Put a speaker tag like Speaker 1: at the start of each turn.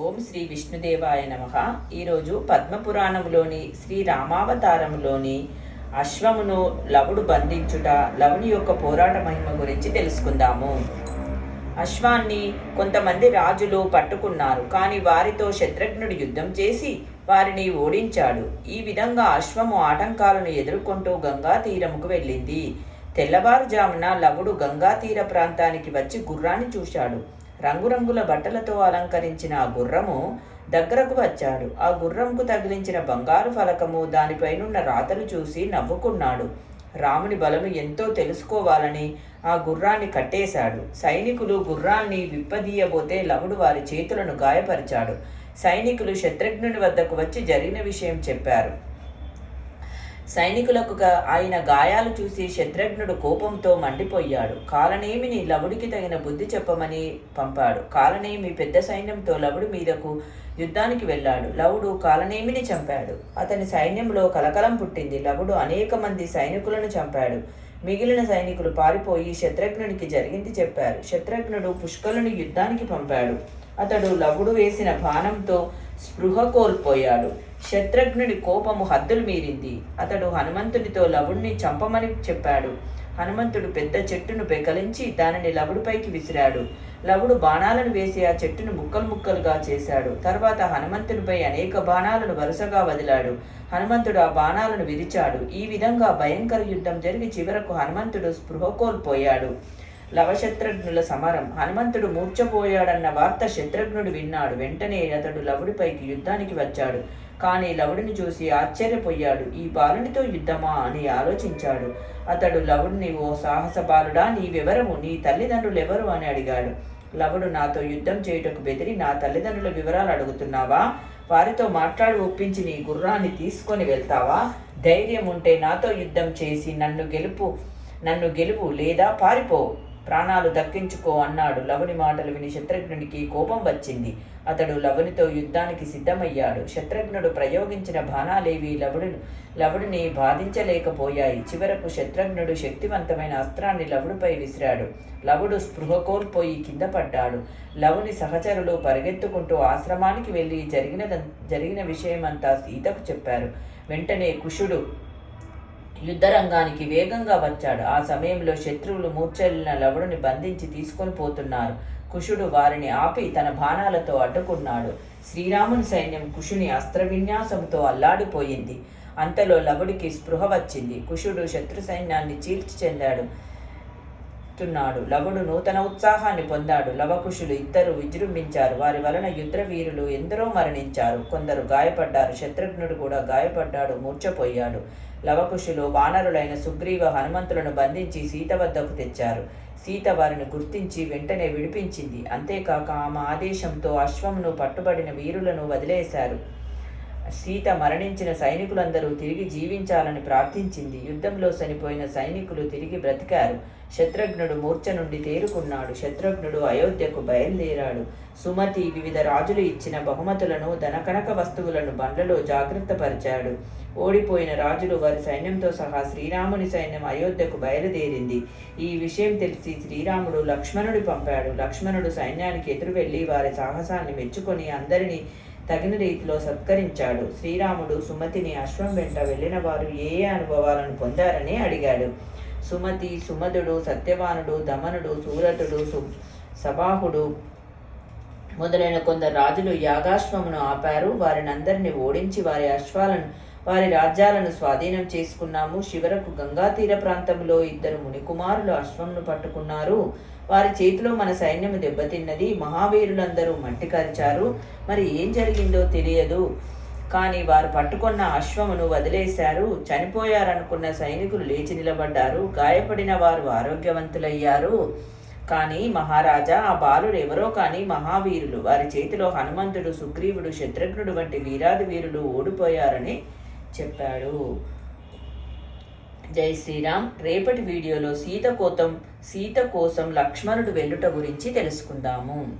Speaker 1: ఓం శ్రీ విష్ణుదేవాయ నమ. ఈరోజు పద్మపురాణములోని శ్రీ రామావతారములోని అశ్వమును లవుడు బంధించుట లవుని యొక్క పోరాట మహిమ గురించి తెలుసుకుందాము. అశ్వాన్ని కొంతమంది రాజులు పట్టుకున్నారు. కానీ వారితో శత్రుఘ్నుడు యుద్ధం చేసి వారిని ఓడించాడు. ఈ విధంగా అశ్వము ఆటంకాలను ఎదుర్కొంటూ గంగా తీరముకు వెళ్ళింది. తెల్లవారుజామున లవుడు గంగా తీర ప్రాంతానికి వచ్చి గుర్రాన్ని చూశాడు. రంగురంగుల బట్టలతో అలంకరించిన ఆ గుర్రము దగ్గరకు వచ్చాడు. ఆ గుర్రంకు తగిలించిన బంగారు ఫలకము దానిపైనున్న రాతలు చూసి నవ్వుకున్నాడు. రాముని బలము ఎంతో తెలుసుకోవాలని ఆ గుర్రాన్ని కట్టేశాడు. సైనికులు గుర్రాన్ని విప్పదీయబోతే లవుడు వారి చేతులను గాయపరిచాడు. సైనికులు శత్రుఘ్నుని వద్దకు వచ్చి జరిగిన విషయం చెప్పారు. సైనికులకు ఆయన గాయాలు చూసి శత్రుఘ్నుడు కోపంతో మండిపోయాడు. కాలనేమిని లవుడికి తగిన బుద్ధి చెప్పమని పంపాడు. కాలనేమి పెద్ద సైన్యంతో లవుడి మీదకు యుద్ధానికి వెళ్ళాడు. లవుడు కాలనేమిని చంపాడు? అతని సైన్యంలో కలకలం పుట్టింది. లవుడు అనేక మంది సైనికులను చంపాడు. మిగిలిన సైనికులు పారిపోయి శత్రుఘ్నుడికి జరిగింది చెప్పారు. శత్రుఘ్నుడు పుష్కలుని యుద్ధానికి పంపాడు. అతడు లవుడు వేసిన బాణంతో స్పృహ కోల్పోయాడు. శత్రుఘ్నుడి కోపము హద్దులు మీరింది. అతడు హనుమంతుడితో లవుడిని చంపమని చెప్పాడు. హనుమంతుడు పెద్ద చెట్టును పెకలించి దానిని లవుడిపైకి విసిరాడు. లవుడు బాణాలను వేసి ఆ చెట్టును ముక్కలు ముక్కలుగా చేశాడు. తర్వాత హనుమంతునిపై అనేక బాణాలను వరుసగా వదిలాడు. హనుమంతుడు ఆ బాణాలను విరిచాడు. ఈ విధంగా భయంకర యుద్ధం జరిగి చివరకు హనుమంతుడు స్పృహ కోల్పోయాడు. లవశత్రుఘ్నుల సమరం. హనుమంతుడు మూర్చపోయాడన్న వార్త శత్రుఘ్నుడు విన్నాడు. వెంటనే అతడు లవుడిపైకి యుద్ధానికి వచ్చాడు. కానీ లవుడిని చూసి ఆశ్చర్యపోయాడు. ఈ బాలునితో యుద్ధమా అని ఆలోచించాడు. అతడు లవుడిని ఓ సాహస బాలుడా నీవెవరము నీ తల్లిదండ్రులు ఎవరు? అని అడిగాడు. లవుడు నాతో యుద్ధం చేయుటకు బెదిరి నా తల్లిదండ్రుల వివరాలు అడుగుతున్నావా? వారితో మాట్లాడి ఒప్పించి నీ గుర్రాన్ని తీసుకొని వెళ్తావా? ధైర్యం ఉంటే నాతో యుద్ధం చేసి నన్ను గెలుపు నన్ను గెలుపు లేదా పారిపో. ప్రాణాలు దక్కించుకో అన్నాడు. లవుని మాటలు విని శత్రుఘ్నుడికి కోపం వచ్చింది. అతడు లవునితో యుద్ధానికి సిద్ధమయ్యాడు. శత్రుఘ్నుడు ప్రయోగించిన బాణాలేవి లవుడు లవుడిని బాధించలేకపోయాయి. చివరకు శత్రుఘ్నుడు శక్తివంతమైన అస్త్రాన్ని లవుడిపై విసిరాడు. లవుడు స్పృహ కోల్పోయి కింద పడ్డాడు. లవుని సహచరులు పరిగెత్తుకుంటూ ఆశ్రమానికి వెళ్ళి జరిగిన జరిగిన విషయమంతా సీతకు చెప్పారు. వెంటనే కుషుడు యుద్ధరంగానికి వేగంగా వచ్చాడు. ఆ సమయంలో శత్రువులు మూర్ఛలిన లవుడిని బంధించి తీసుకొని పోతున్నారు. కుషుడు వారిని ఆపి తన బాణాలతో అడ్డుకున్నాడు. శ్రీరాముని సైన్యం కుషుని అస్త్ర విన్యాసంతో అల్లాడిపోయింది. అంతలో లవుడికి స్పృహ వచ్చింది. కుషుడు శత్రు సైన్యాన్ని చీల్చి చెందాడు. తున్నాడు లవుడు నూతన ఉత్సాహాన్ని పొందాడు. లవకుశులు ఇద్దరు విజృంభించారు. వారి వలన యుద్ధ వీరులు ఎందరో మరణించారు. కొందరు గాయపడ్డారు. శత్రుఘ్నుడు కూడా గాయపడ్డాడు. మూర్ఛపోయాడు. లవకుశులు వానరులైన సుగ్రీవ హనుమంతులను బంధించి సీత వద్దకు తెచ్చారు. సీత వారిని గుర్తించి వెంటనే విడిపించింది. అంతేకాక ఆమె ఆదేశంతో అశ్వమును పట్టుబడిన వీరులను వదిలేశారు. సీత మరణించిన సైనికులందరూ తిరిగి జీవించాలని ప్రార్థించింది. యుద్ధంలో చనిపోయిన సైనికులు తిరిగి బ్రతికారు. శత్రుఘ్నుడు మూర్ఛ నుండి తేరుకున్నాడు. శత్రుఘ్నుడు అయోధ్యకు బయలుదేరాడు. సుమతి వివిధ రాజులు ఇచ్చిన బహుమతులను ధనకనక వస్తువులను బండ్లలో జాగ్రత్తపరిచాడు. ఓడిపోయిన రాజులు వారి సైన్యంతో సహా శ్రీరాముని సైన్యం అయోధ్యకు బయలుదేరింది. ఈ విషయం తెలిసి శ్రీరాముడు లక్ష్మణుడి పంపాడు. లక్ష్మణుడు సైన్యానికి ఎదురు వెళ్ళి వారి సాహసాన్ని మెచ్చుకొని అందరినీ తగిన రీతిలో సత్కరించాడు. శ్రీరాముడు సుమతిని అశ్వం వెంట వెళ్ళిన వారు ఏ అనుభవాలను పొందారని అడిగాడు. సుమతి సుమధుడు సత్యవానుడు దమనుడు సూరతుడు సు సబాహుడు మొదలైన కొందరు రాజులు యాగాశ్వమును ఆపారు. వారిని ఓడించి వారి అశ్వాలను వారి రాజ్యాలను స్వాధీనం చేసుకున్నాము. శివరకు గంగా తీర ప్రాంతంలో ఇద్దరు మునికుమారులు అశ్వంను పట్టుకున్నారు. వారి చేతిలో మన సైన్యము దెబ్బతిన్నది. మహావీరులందరూ మట్టి కరిచారు. మరి ఏం జరిగిందో తెలియదు. కానీ వారు పట్టుకున్న అశ్వమును వదిలేశారు. చనిపోయారనుకున్న సైనికులు లేచి నిలబడ్డారు. గాయపడిన వారు ఆరోగ్యవంతులయ్యారు. కానీ మహారాజా ఆ బాలుడు ఎవరో కానీ మహావీరులు వారి చేతిలో హనుమంతుడు సుగ్రీవుడు శత్రుఘ్నుడు వంటి వీరాది వీరులు ఓడిపోయారని చెప్పాడు. జై శ్రీరామ్. రేపటి వీడియోలో సీత కోసం సీత కోసం లక్ష్మణుడు వెళ్ళుట గురించి తెలుసుకుందాము.